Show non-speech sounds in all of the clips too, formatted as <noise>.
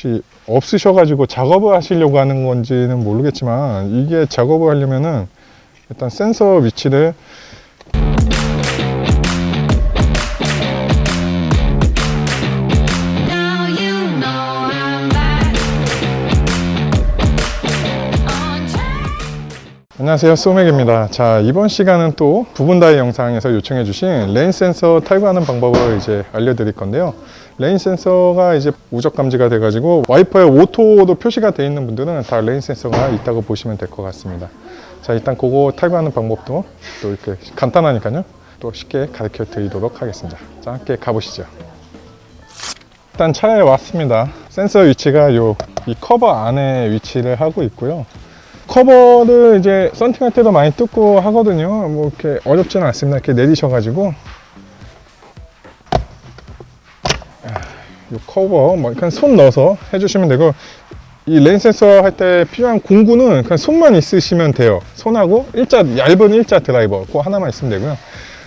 혹시 없으셔가지고 작업을 하시려고 하는 건지는 모르겠지만 이게 작업을 하려면은 일단 센서 위치를 안녕하세요. 소맥입니다. 자 이번 시간은 또 부분 다이 영상에서 요청해 주신 레인 센서 탈거하는 방법을 이제 알려드릴 건데요. 레인 센서가 이제 우적 감지가 돼 가지고 와이퍼에 오토도 표시가 돼 있는 분들은 다 레인 센서가 있다고 보시면 될 것 같습니다. 자 일단 그거 탈거하는 방법도 또 이렇게 간단하니까요. 또 쉽게 가르쳐 드리도록 하겠습니다. 자 함께 가보시죠. 일단 차에 왔습니다. 센서 위치가 요 이 커버 안에 위치를 하고 있고요 커버를 이제 썬팅할 때도 많이 뜯고 하거든요. 뭐 이렇게 어렵지는 않습니다. 이렇게 내리셔가지고 이 커버 뭐 그냥 손 넣어서 해주시면 되고 이 레인 센서 할 때 필요한 공구는 그냥 손만 있으시면 돼요. 손하고 일자 얇은 일자 드라이버 그거 하나만 있으면 되고요.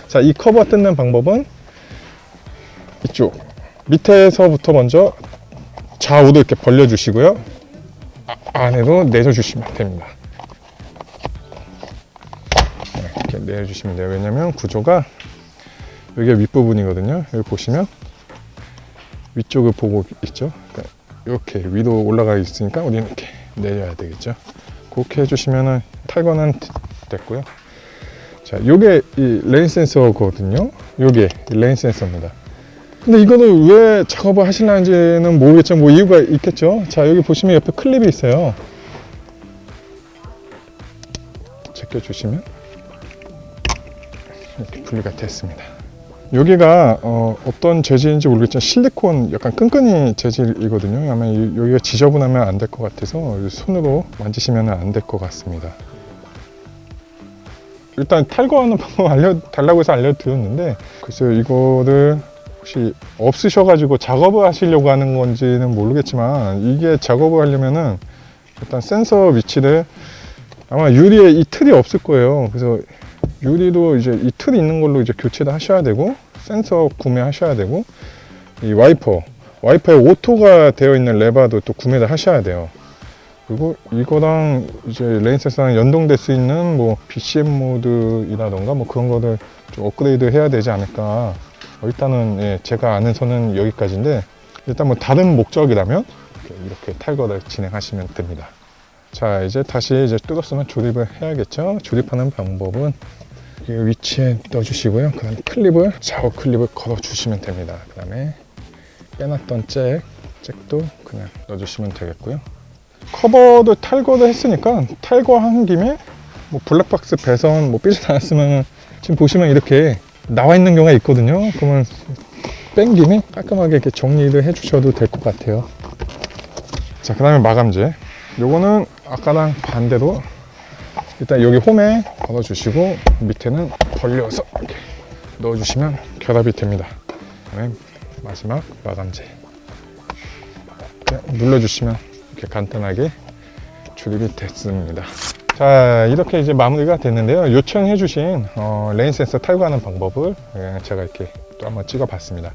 자, 이 커버 뜯는 방법은 이쪽 밑에서부터 먼저 좌우도 이렇게 벌려주시고요. 아- 안으로 내려주시면 됩니다. 네, 이렇게 내려주시면 돼요. 왜냐면 구조가 여기가 윗부분이거든요. 여기 보시면 위쪽을 보고 있죠. 그러니까 이렇게 위로 올라가 있으니까 우리는 이렇게 내려야 되겠죠. 그렇게 해주시면은 탈거는 됐고요. 자, 요게 이 레인 센서거든요. 요게 레인 센서입니다. 근데 이거는 왜 작업을 하시려는지는 모르겠지만 뭐 이유가 있겠죠. 자 여기 보시면 옆에 클립이 있어요. 제껴주시면 이렇게 분리가 됐습니다. 여기가 어, 떤 재질인지 모르겠지만 실리콘 약간 끈끈이 재질이거든요. 아마 이- 여기가 지저분하면 안 될 것 같아서 손으로 만지시면 안 될 것 같습니다. 일단 탈거하는 <laughs> 방법 알려달라고 해서 알려드렸는데 글쎄요 이거를 혹시 없으셔가지고 작업을 하시려고 하는 건지는 모르겠지만 이게 작업을 하려면은 일단 센서 위치를 아마 유리에 이 틀이 없을 거예요. 그래서 유리도 이제 이 틀이 있는 걸로 이제 교체를 하셔야 되고 센서 구매하셔야 되고 이 와이퍼 와이퍼에 오토가 되어 있는 레바도 또 구매를 하셔야 돼요. 그리고 이거랑 이제 레인 센서랑 연동될 수 있는 뭐 BCM 모드이라던가 뭐 그런 거를 좀 업그레이드 해야 되지 않을까 어, 일단은 예, 제가 아는 선은 여기까지인데 일단 뭐 다른 목적이라면 이렇게, 이렇게 탈거를 진행하시면 됩니다. 자 이제 다시 이제 뜯었으면 조립을 해야겠죠. 조립하는 방법은 이 위치에 넣어주시고요. 그 다음 클립을 좌우 클립을 걸어 주시면 됩니다. 그 다음에 빼놨던 잭 잭도 그냥 넣어주시면 되겠고요. 커버도 탈거를 했으니까 탈거한 김에 뭐 블랙박스 배선 뭐 삐지 나왔으면 지금 보시면 이렇게 나와 있는 경우가 있거든요. 그러면 뺀 김에 깔끔하게 이렇게 정리를 해주셔도 될 것 같아요. 자, 그 다음에 마감재. 요거는 아까랑 반대로 일단 여기 홈에 걸어주시고 밑에는 벌려서 이렇게 넣어주시면 결합이 됩니다. 그다음에 마지막 마감재. 이렇게 눌러주시면 이렇게 간단하게 조립이 됐습니다. 자 이렇게 이제 마무리가 됐는데요. 요청해 주신 어, 레인 센서 탈거하는 방법을 예, 제가 이렇게 또 한번 찍어 봤습니다.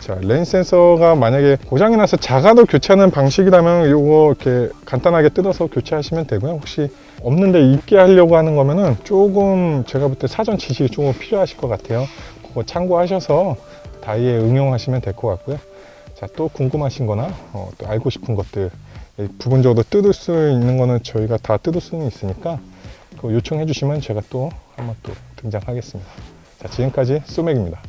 자 레인 센서가 만약에 고장이 나서 자가도 교체하는 방식이라면 이거 이렇게 간단하게 뜯어서 교체하시면 되고요. 혹시 없는데 있게 하려고 하는 거면은 조금 제가 볼 때 사전 지식이 조금 필요하실 것 같아요. 그거 참고하셔서 다이에 응용하시면 될 것 같고요. 자 또 궁금하신 거나 어, 또 알고 싶은 것들 이 부분적으로 뜯을 수 있는 거는 저희가 다 뜯을 수는 있으니까 요청해 주시면 제가 또 한번 또 등장하겠습니다. 자, 지금까지 소맥입니다.